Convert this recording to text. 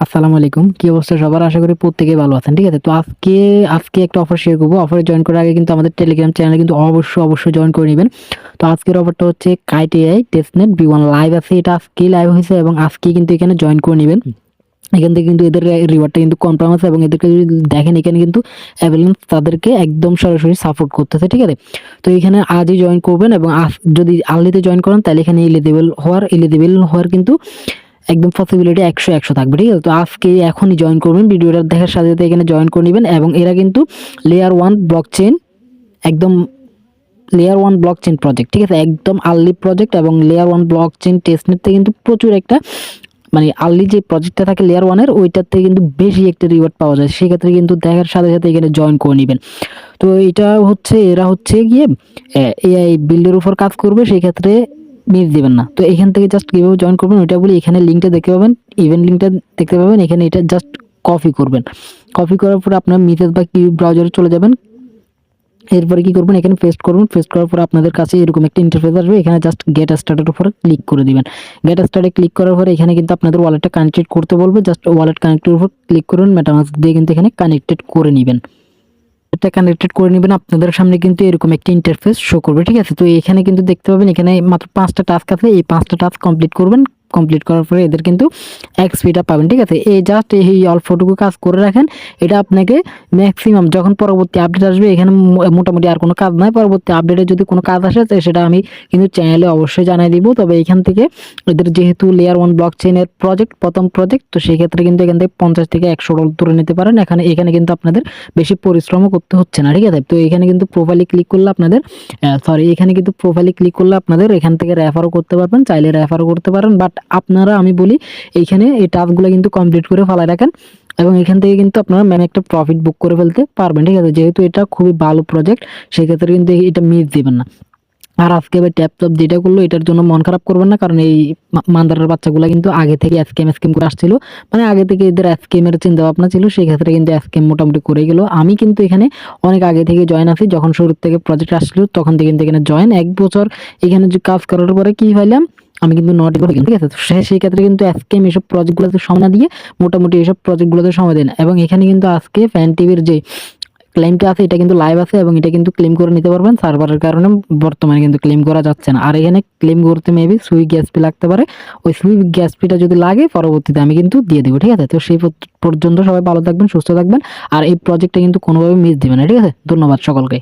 আসসালামু আলাইকুম। কি অবস্থা সবার? আশা করি প্রত্যেকে ভালো আছেন, ঠিক আছে? তো আজকে আজকে একটা অফার শেয়ার করব। অফারে জয়েন করার আগে কিন্তু আমাদের টেলিগ্রাম চ্যানেলে কিন্তু অবশ্যই অবশ্যই জয়েন করে নেবেন। তো আজকের অফারটা হচ্ছে Kite AI testnet B one live আছে। এটা আজকে লাইভ হয়েছে এবং আজকে কিন্তু এখানে জয়েন করে নেবেন। এখান থেকে কিন্তু এদের রিওয়ার্ডটা কিন্তু কনফার্ম আছে এবং এদেরকে যদি দেখেন, এখানে কিন্তু অ্যাভেলেন্স তাদেরকে একদম সরাসরি সাপোর্ট করতেছে, ঠিক আছে? তো এখানে আজই জয়েন করবেন এবং যদি আর্লিতে জয়েন করেন, তাহলে এখানে এলিজিবল হওয়ার এলিজিবল হওয়ার কিন্তু একদম পসিবিলিটি একশো একশো থাকবে, ঠিক আছে? তো আজকে এখনই জয়েন করবেন, ভিডিওটা দেখার সাথে সাথে এখানে জয়েন করে নেবেন এবং এরা কিন্তু লেয়ার ওয়ান ব্লক চেন একদম layer one blockchain project ঠিক আছে? একদম আর্লি প্রজেক্ট এবং লেয়ার ওয়ান ব্লক চেন টেস্টনেটতে কিন্তু প্রচুর একটা মানে আর্লি যে প্রজেক্টটা থাকে লেয়ার ওয়ানের ওইটার থেকে কিন্তু বেশি একটা রিওয়ার্ড পাওয়া যায়। সেক্ষেত্রে কিন্তু দেখার সাথে সাথে এখানে জয়েন করে নেবেন। তো এটা হচ্ছে, এরা হচ্ছে গিয়ে এআই বিল্ডের উপর কাজ করবে সেই ক্ষেত্রে মিস দিবেন না। তো এখান থেকে জাস্ট কীভাবে জয়েন করবেন ওইটা বলি এখানে লিঙ্কটা দেখতে পাবেন ইভেন্ট লিঙ্কটা দেখতে পাবেন, এখানে এটা জাস্ট কপি করবেন। কপি করার পরে আপনার মিসেস বা কি ব্রাউজারে চলে যাবেন। এরপরে কি করবেন, এখানে পেস্ট করবেন পেস্ট করার পর আপনাদের কাছে এরকম একটা ইন্টারফেস আসবে, এখানে জাস্ট গেট স্টার্টের উপরে ক্লিক করে দিবেন। গেট স্টার্টে ক্লিক করার পরে এখানে কিন্তু আপনাদের ওয়ালেটটা কানেক্টেড করতে বলবে জাস্ট ওয়ালেট কানেক্টের উপর ক্লিক করুন মেটামাস্ক দিয়ে কিন্তু এখানে কানেক্টেড করে নেবেন। এটা কানেক্টেড করে নেবেন, আপনাদের সামনে কিন্তু এরকম একটা ইন্টারফেস শো করবে, ঠিক আছে? তো এখানে কিন্তু দেখতে পাবেন, এখানে মাত্র পাঁচটা টাস্ক আছে, এই পাঁচটা টাস্ক কমপ্লিট করবেন। কমপ্লিট করার পরে এদের কিন্তু এক্সপিটা পাবেন, ঠিক আছে? এই জাস্ট এই অল্পটুকু কাজ করে রাখেন, এটা আপনাকে ম্যাক্সিমাম যখন পরবর্তী আপডেট আসবে, এখানে মোটামুটি আর কোনো কাজ নাই। পরবর্তী আপডেটে যদি কোনো কাজ আসে সেটা আমি কিন্তু চ্যানেলে অবশ্যই জানাই দিব। তবে এখান থেকে এদের যেহেতু লেয়ার ওয়ান ব্লক চেনের প্রজেক্ট প্রথম প্রজেক্ট তো সেই ক্ষেত্রে কিন্তু এখান থেকে পঞ্চাশ থেকে একশো ডলার তুলে নিতে পারেন। এখানে এখানে কিন্তু আপনাদের বেশি পরিশ্রমও করতে হচ্ছে না, ঠিক আছে? তো এখানে কিন্তু প্রোফাইলে ক্লিক করলে আপনাদের সরি এখানে কিন্তু প্রোফাইলে ক্লিক করলে আপনাদের এখান থেকে রেফারও করতে পারবেন, চাইলে রেফারও করতে পারেন বাট আপনারা, আমি বলি, এইখানে এই টাস্কগুলো কিন্তু কমপ্লিট করে ফেলায় রাখেন এবং এখান থেকে কিন্তু আপনারা ম্যাম একটা প্রফিট বুক করে ফেলতে পারবেন, ঠিক আছে? যেহেতু এটা খুবই ভালো প্রজেক্ট সেক্ষেত্রে কিন্তু এটা মিস দিবেন না। আর আজকে এবার ট্যাপ টপ যেটা করল, এটার জন্য মন খারাপ করবেন না, কারণ এই মান্দারের বাচ্চাগুলো কিন্তু আগে থেকে স্ক্যাম স্ক্যাম করে আসছিল। মানে আগে থেকে এদের স্ক্যামের চিন্তা ভাবনা ছিল সেই ক্ষেত্রে কিন্তু স্ক্যাম মোটামুটি করে গেল। আমি কিন্তু এখানে অনেক আগে থেকে জয়েন আছি, যখন শুরু থেকে প্রজেক্ট আসছিল, তখন থেকে কিন্তু এখানে জয়েন এক বছর এখানে কাজ করার পরে কি পাইলাম আমি কিন্তু নট করে ঠিক আছে? সেই ক্ষেত্রে কিন্তু স্ক্যাম এসব প্রজেক্টগুলোতে সময় না দিয়ে মোটামুটি এইসব প্রজেক্টগুলোতে সময় দেন এবং এখানে কিন্তু আজকে ফ্যান টিভির যে ক্লেমটা আছে, এটা কিন্তু লাইভ আছে এবং এটা কিন্তু ক্লেম করে নিতে পারবেন। সার্ভারের কারণে বর্তমানে কিন্তু ক্লেম করা যাচ্ছে না। আর এখানে ক্লেম করতে মেবি সুই গ্যাস পি লাগতে পারে। ওই সুই গ্যাস পিটা যদি লাগে, পরবর্তীতে আমি কিন্তু দিয়ে দেবো, ঠিক আছে? তো সেই পর্যন্ত সবাই ভালো থাকবেন, সুস্থ থাকবেন। আর এই প্রজেক্টটা কিন্তু কোনোভাবে মিস দিবেন না, ঠিক আছে? ধন্যবাদ সকলকে।